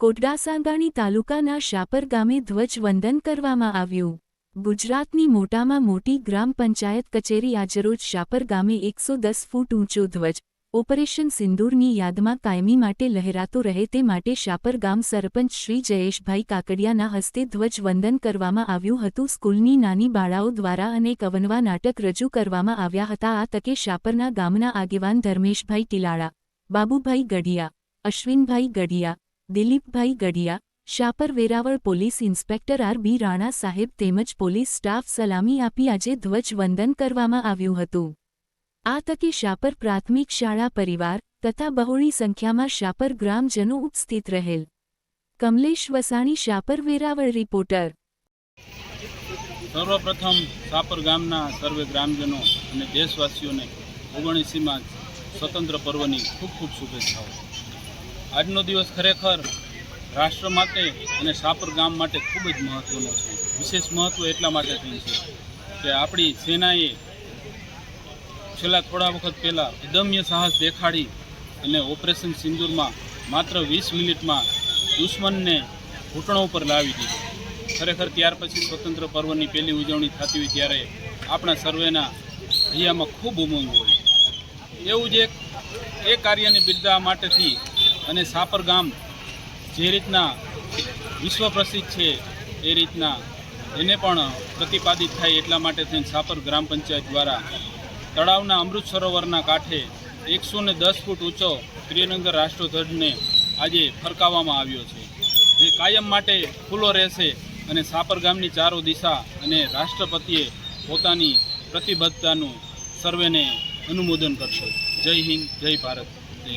કોટડાસાંગાણી તાલુકાના શાપર ગામે ધ્વજવંદન કરવામાં આવ્યું. ગુજરાતની મોટામાં મોટી ગ્રામ પંચાયત કચેરી આજરોજ શાપર ગામે એકસો દસ ફૂટ ઊંચો ધ્વજ ઓપરેશન સિંદૂરની યાદમાં કાયમી માટે લહેરાતો રહે તે માટે શાપર ગામ સરપંચ શ્રી જયેશભાઈ કાકડિયાના હસ્તે ધ્વજવંદન કરવામાં આવ્યું હતું. સ્કૂલની નાની બાળાઓ દ્વારા અનેક અવનવા નાટક રજૂ કરવામાં આવ્યા હતા. આ તકે શાપરના ગામના આગેવાન Dharmeshbhai Tilala, Babubhai Gadhiya, Ashwinbhai Gadhiya Dilipbhai Gadhiya, Shapar Veraval police inspector R B Rana સાહેબ તેમજ પોલીસ સ્ટાફ સલામી આપી આજે ધ્વજવંદન કરવામાં આવ્યું હતું. આ તકે શાપર પ્રાથમિક શાળા પરિવાર તથા બહોળી સંખ્યામાં શાપર ગ્રામજનો ઉપસ્થિત રહેલ. કમલેશ વસાણી, શાપર વેરાવળ રિપોર્ટર. સર્વપ્રથમ શાપર ગામના સર્વે ગ્રામજનો અને દેશવાસીઓને ઓગણીસીમાં સ્વતંત્ર પર્વની ખૂબ ખૂબ શુભેચ્છાઓ. આજનો દિવસ ખરેખર રાષ્ટ્ર માટે અને સાપર ગામ માટે ખૂબ જ મહત્ત્વનો છે. વિશેષ મહત્ત્વ એટલા માટે થયું છે કે આપણી સેનાએ છેલ્લા થોડા વખત પહેલાં અદમ્ય સાહસ દેખાડી અને ઓપરેશન સિંદૂરમાં માત્ર વીસ મિનિટમાં દુશ્મનને ઘૂંટણો ઉપર લાવી દીધો. ખરેખર ત્યાર પછી સ્વતંત્ર પર્વની પહેલી ઉજવણી થતી હોય ત્યારે આપણા સર્વેના હૈયામાં ખૂબ ઉમંગ હોય. એવું જ એક, એ કાર્યને બિરદાવવા માટેથી અને સાપર ગામ જે રીતના વિશ્વ પ્રસિદ્ધ છે એ રીતના એને પણ પ્રતિપાદિત થાય એટલા માટે થઈને સાપર ગ્રામ પંચાયત દ્વારા તળાવના અમૃત સરોવરના કાંઠે એકસો ને દસ ફૂટ ઊંચો ત્રિરંગર રાષ્ટ્રધ્વજને આજે ફરકાવવામાં આવ્યો છે. જે કાયમ માટે ખુલ્લો રહેશે અને સાપર ગામની ચારો દિશા અને રાષ્ટ્રપતિએ પોતાની પ્રતિબદ્ધતાનું સર્વેને અનુમોદન કરશે. જય હિન્દ, જય ભારત, જય